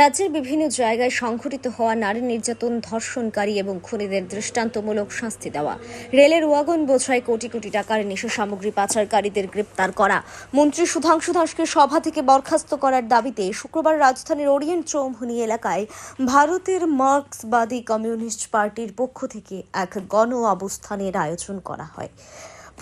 রাজ্যের বিভিন্ন জায়গায় সংঘটিত হওয়া নারী নির্যাতন, ধর্ষণকারী এবং খুনিদের দৃষ্টান্তমূলক শাস্তি দেওয়া। রেলের ওয়াগন বোঝাই কোটি কোটি টাকার নেশা সামগ্রী পাচারকারীদের গ্রেপ্তার করা। মন্ত্রী সুধাংশু দাসকে সভা থেকে বরখাস্ত করার দাবিতে শুক্রবার রাজধানীর ওরিয়েন্ট চৌমুহনী এলাকায় ভারতের মার্ক্সবাদী কমিউনিস্ট পার্টির পক্ষ থেকে এক গণ অবস্থানের আয়োজন করা হয়।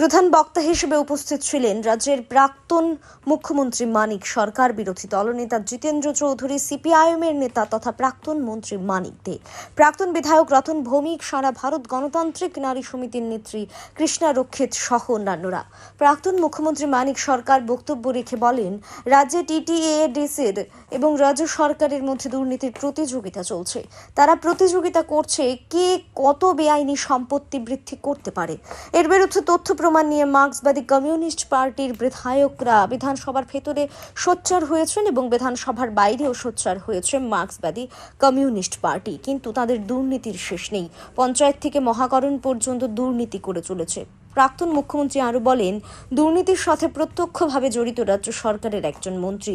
প্রধান বক্তা হিসেবে উপস্থিত ছিলেন রাজ্যের প্রাক্তন মুখ্যমন্ত্রী মানিক সরকার, বিরোধী দলনেতা জিতেন্দ্র চৌধুরী সিপিআইএম এর নেতা তথা প্রাক্তন মন্ত্রী মানিক দে। প্রাক্তন বিধায়ক রতন ভৌমিক, সারা ভারত গণতান্ত্রিক নারী সমিতির নেত্রী কৃষ্ণা রক্ষিত সহ অন্যান্যরা। প্রাক্তন মুখ্যমন্ত্রী মানিক সরকার বক্তব্য রেখে বলেন, রাজ্যে টিটিএডিসির এবং রাজ্য সরকারের মধ্যে দুর্নীতির প্রতিযোগিতা চলছে। তারা প্রতিযোগিতা করছে কে কত বেআইনি সম্পত্তি বৃদ্ধি করতে পারে। এর বিরুদ্ধে তথ্য প্রমাণ নিয়ে মার্ক্সবাদী কমিউনিস্ট পার্টির বিধায়করা বিধানসভার ভেতরে সোচ্চার হয়েছেন এবং বিধানসভার বাইরেও সোচ্চার হয়েছে মার্ক্সবাদী কমিউনিস্ট পার্টি। কিন্তু তাদের দুর্নীতির শেষ নেই। পঞ্চায়েত থেকে মহাকরণ পর্যন্ত দুর্নীতি করে চলেছে। প্রাক্তন মুখ্যমন্ত্রী আরও বলেন, দুর্নীতির সাথে প্রত্যক্ষভাবে জড়িত রাজ্য সরকারের একজন মন্ত্রী।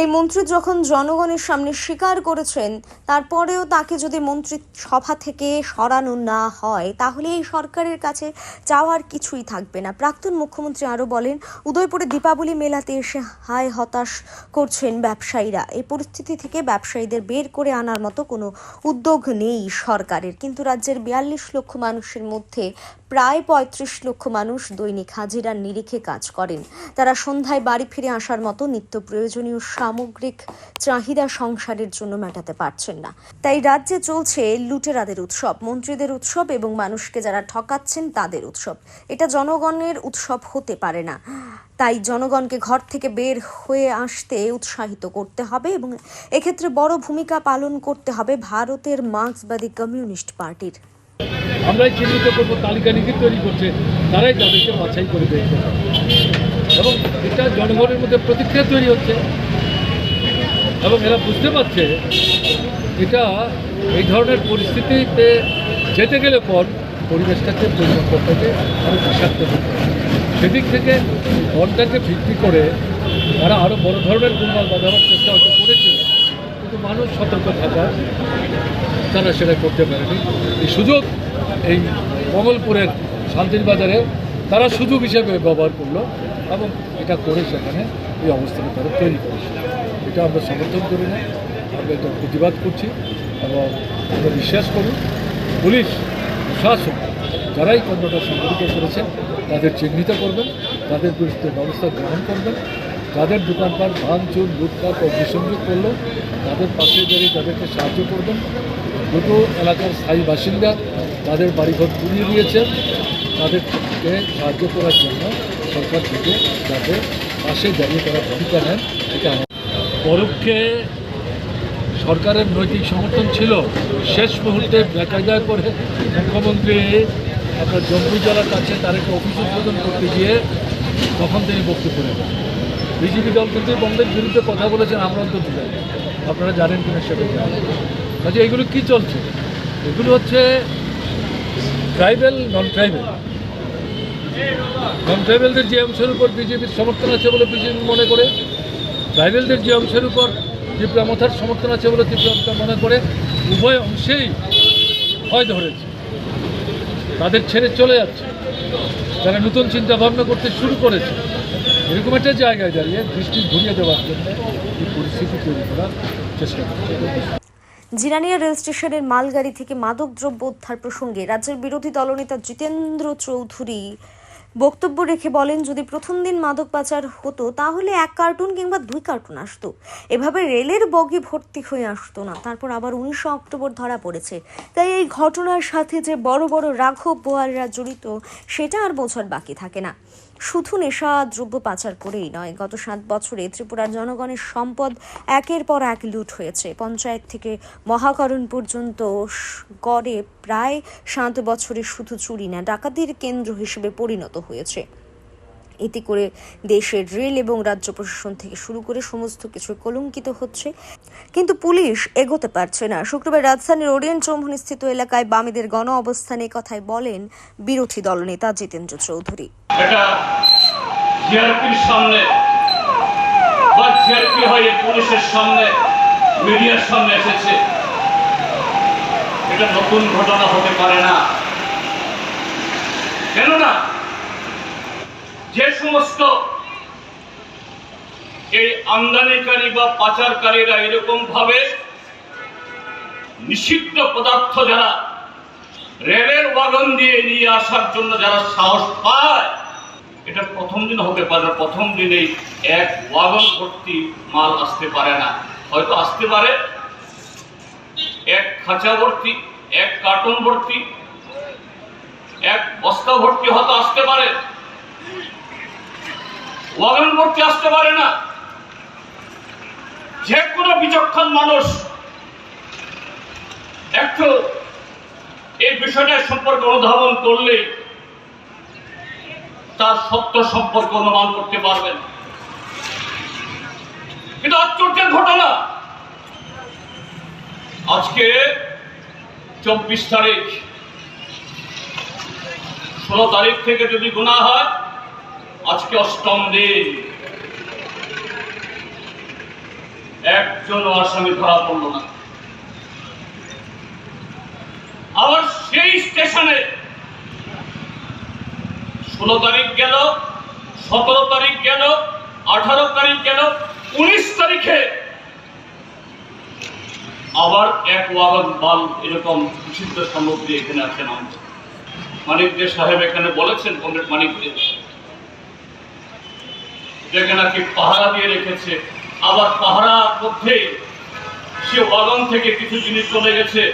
এই মন্ত্রী যখন জনগণের সামনে স্বীকার করেছেন, তারপরেও তাকে যদি মন্ত্রী সভা থেকে সরানো না হয়, তাহলে এই সরকারের কাছে চাওয়ার কিছুই থাকবে না। প্রাক্তন মুখ্যমন্ত্রী আরও বলেন, উদয়পুরে দীপাবলি মেলাতে এসে হায় হতাশ করছেন ব্যবসায়ীরা। এই পরিস্থিতি থেকে ব্যবসায়ীদের বের করে আনার মতো কোনো উদ্যোগ নেই সরকারের। কিন্তু রাজ্যের বিয়াল্লিশ লক্ষ মানুষের মধ্যে প্রায় পঁয়ত্রিশ লক্ষ মানুষ দৈনিক হাজিরার নিরিখে কাজ করেন। তারা সন্ধ্যায় বাড়ি ফিরে আসার মতো নিত্য প্রয়োজনীয় সামগ্রিক চাহিদা সংসারের জন্য মেটাতে পারছেন না। তাই রাজ্যে চলছে লুটেরাদের উৎসব, মন্ত্রীদের উৎসব এবং মানুষকে যারা ঠকাচ্ছেন তাদের উৎসব। এটা জনগণের উৎসব হতে পারে না। তাই জনগণকে ঘর থেকে বের হয়ে আসতে উৎসাহিত করতে হবে এবং এক্ষেত্রে বড় ভূমিকা পালন করতে হবে ভারতের মার্ক্সবাদী কমিউনিস্ট পার্টির। আমরাই চিহ্নিত করব, তালিকা নীতি তৈরি করছে, তারাই তাদেরকে বাছাই করে হবে এবং এটা জনগণের মধ্যে প্রতিক্রিয়া তৈরি হচ্ছে। এবং এরা বুঝতে পারছে এটা এই ধরনের পরিস্থিতিতে যেতে গেলে পর পরিবেশটাকে পরিবর্তনটাকে আরও বিষাক্ত সেদিক থেকে ধনটাকে ভিত্তি করে তারা আরও বড় ধরনের গুণমাল বাঁধাবার চেষ্টা হয়তো করেছিল কিন্তু মানুষ সতর্ক থাকার তারা সেটা করতে পারেনি। এই সুযোগ এই কমলপুরের শান্তির বাজারে তারা সুযোগ হিসেবে ব্যবহার করল এবং এটা করে সেখানে এই অবস্থাটা তারা তৈরি করেছে। এটা আমরা সমর্থন করি না। আমরা এটা প্রতিবাদ করছি এবং আমরা বিশ্বাস করি পুলিশ, প্রশাসন যারাই কাণ্ডটা সংঘটিত করেছেন তাদের চিহ্নিত করবেন, তাদের বিরুদ্ধে ব্যবস্থা গ্রহণ করবেন। যাদের দোকানপাট ভাঙচুর, লুটপাট অগ্নিসংযোগ করল, তাদের পাশে দাঁড়িয়ে তাদেরকে সাহায্য করবেন। দুটো এলাকার স্থায়ী বাসিন্দা তাদের বাড়িঘর পুড়িয়ে দিয়েছেন তাদেরকে সাহায্য করার জন্য সরকার থেকে যাতে পাশে দাঁড়িয়ে তারা ভূমিকা নেন। এটা পরোক্ষে সরকারের নৈতিক সমর্থন ছিল। শেষ মুহূর্তে বেকায়দা করে মুখ্যমন্ত্রী আপনার জম্মু জেলার কাছে তার একটা অফিস উদ্বোধন করতে গিয়ে তখন তিনি বক্তব্য নেবেন বিজেপি দল কিন্তু বন্ধের বিরুদ্ধে কথা বলেছেন আমরা অন্তত আপনারা জানেন কিনা সেটা কাজে এগুলো কী চলছে? এগুলো হচ্ছে ট্রাইবেল নন ট্রাইবেল নন ট্রাইবেলদের যে অংশের উপর বিজেপির সমর্থন আছে বলে বিজেপি মনে করে ট্রাইবেলদের যে অংশের উপর ত্রিপুরা মথার সমর্থন আছে বলে ত্রিপুরা মনে করে, উভয় অংশেই ভয় ধরেছে। তাদের ছেড়ে চলে যাচ্ছে। তারা নতুন চিন্তা ভাবনা করতে শুরু করেছে। এরকম একটা জায়গায় দাঁড়িয়ে দৃষ্টি ঘুরিয়ে দেওয়ার জন্য এই পরিস্থিতি তৈরি করার চেষ্টা করছে। জিরানিয়া রেল স্টেশনের মালগাড়ি থেকে মাদকদ্রব্য উদ্ধার প্রসঙ্গে রাজ্যের বিরোধী দলনেতা জিতেন্দ্র চৌধুরী বক্তব্য রেখে বলেন, যদি প্রথম দিন মাদক পাচার হতো, তাহলে এক কার্টুন কিংবা দুই কার্টুন আসতো। এভাবে রেলের বগি ভর্তি হয়ে আসতো না। তারপর আবার উনিশে অক্টোবর ধরা পড়েছে। তাই এই ঘটনার সাথে যে বড় বড় রাঘব বোয়ালরা জড়িত, সেটা আর বোঝার বাকি থাকে না। শুধু নেশা, দ্রব্য পাচার করেই নয়, গত সাত বছরে ত্রিপুরার জনগণের সম্পদ একের পর এক লুট হয়েছে। পঞ্চায়েত থেকে মহাকরণ পর্যন্ত গড়ে প্রায় সাত বছরে শুধু চুরি না, ডাকাতির কেন্দ্র হিসেবে পরিণত হয়েছে। এতে করে দেশের রেল এবং রাজ্য প্রশাসন থেকে শুরু করে সমস্ত কিছু কলঙ্কিত হচ্ছে। কিন্তু পুলিশ এগোতে পারছে না। শুক্রবার রাজধানীর ওরিয়েন্ট স্থিত এলাকায় বামেদের গণ অবস্থানে কথায় বলেন বিরোধী দলনেতা জিতেন্দ্র চৌধুরী। মিডিয়ার সামনে এসেছে। এটা নতুন ঘটনা হতে পারে না। কেননা যে সমস্ত এই আমদানিকারী বা পাচারকারীরা এরকম ভাবে নিষিদ্ধ পদার্থ যারা রেলের ওয়াগন দিয়ে নিয়ে আসার জন্য যারা সাহস পায়, এটা প্রথম দিন হতে পারে, প্রথম দিনেই এক ওয়াগন ভর্তি মাল আসতে পারে না। হয়তো আসতে পারে। এক খাঁচা ভর্তি, এক কার্টন ভর্তি, এক বস্তা ভর্তি হয়তো আসতে পারে। ওয়াগন ভর্তি আসতে পারে না। যে কোনো বিচক্ষণ মানুষ একটু এই বিষয়টা সম্পর্কে অনুধাবন করলে তার সত্য সম্পর্কে অনুমান করতে পারবেন কিন্তু আশ্চর্যের ঘটনা। আজকে চব্বিশ তারিখ, ষোলো তারিখ থেকে যদি গোনা হয় আজকে অষ্টম দিন। একজন আসামি ধরা পড়ল না। আবার সেই স্টেশনে ষোলো তারিখ গেল, সতেরো তারিখ গেল, আঠারো তারিখ গেল, উনিশ তারিখে আবার এক ওয়াগন বাল এরকম নিষিদ্ধ সামগ্রী এখানে আছে নামছে মানিক দে সাহেব এখানে বলেছেন কমরেড মানিক যেখানে নাকি পাহারা দিয়ে রেখেছে। আবার পাহারার মধ্যে সে থেকে কিছু জিনিস চলে গেছে।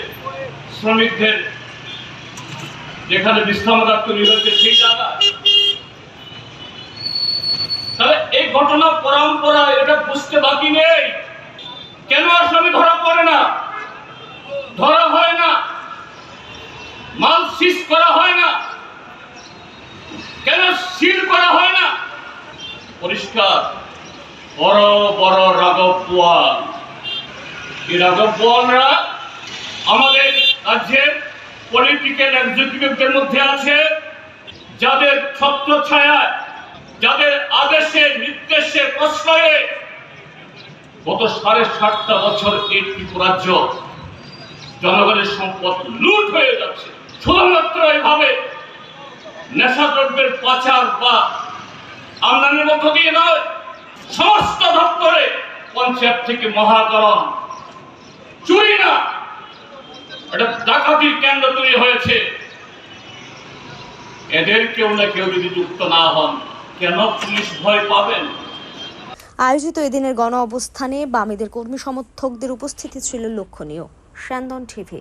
শ্রমিকদের যেখানে বিশ্রামাগার তৈরি হয়েছে সেই তাহলে এই ঘটনা পরম্পরা, এটা বুঝতে বাকি নেই। কেন আসামি ধরা পড়ে না? ধরা হয় না। মাল সিজ করা হয় না। কেন সিল করা হয় না? পরিষ্কার। বড় বড় রাঘব পোয়াল এই রাঘব পোয়ালরা আমাদের রাজ্যের পলিটিক্যাল এক্সিকিউটিভদের মধ্যে আছে, যাদের ছত্র ছায়ায় যাদের আদেশে, নির্দেশে, প্রশ্রয়ে গত সাড়ে সাতটা বছর এই ত্রিপুরাজ্য জনগণের সম্পদ লুট হয়ে যাচ্ছে। শুধুমাত্র এইভাবে নেশাদ্রব্যের পাচার বা আমদানির মধ্য দিয়ে নয়, সমস্ত দপ্তরে পঞ্চায়েত থেকে মহাকরণ। চুরি না। একটা ডাকাতির কেন্দ্র তৈরি হয়েছে। এদের কেউ না কেউ যদি যুক্ত না হন, কেন পুলিশ ভয় পাবেন? আয়োজিত এদিনের গণ অবস্থানে বামেদের কর্মী সমর্থকদের উপস্থিতি ছিল লক্ষণীয়। স্যান্দন টিভি।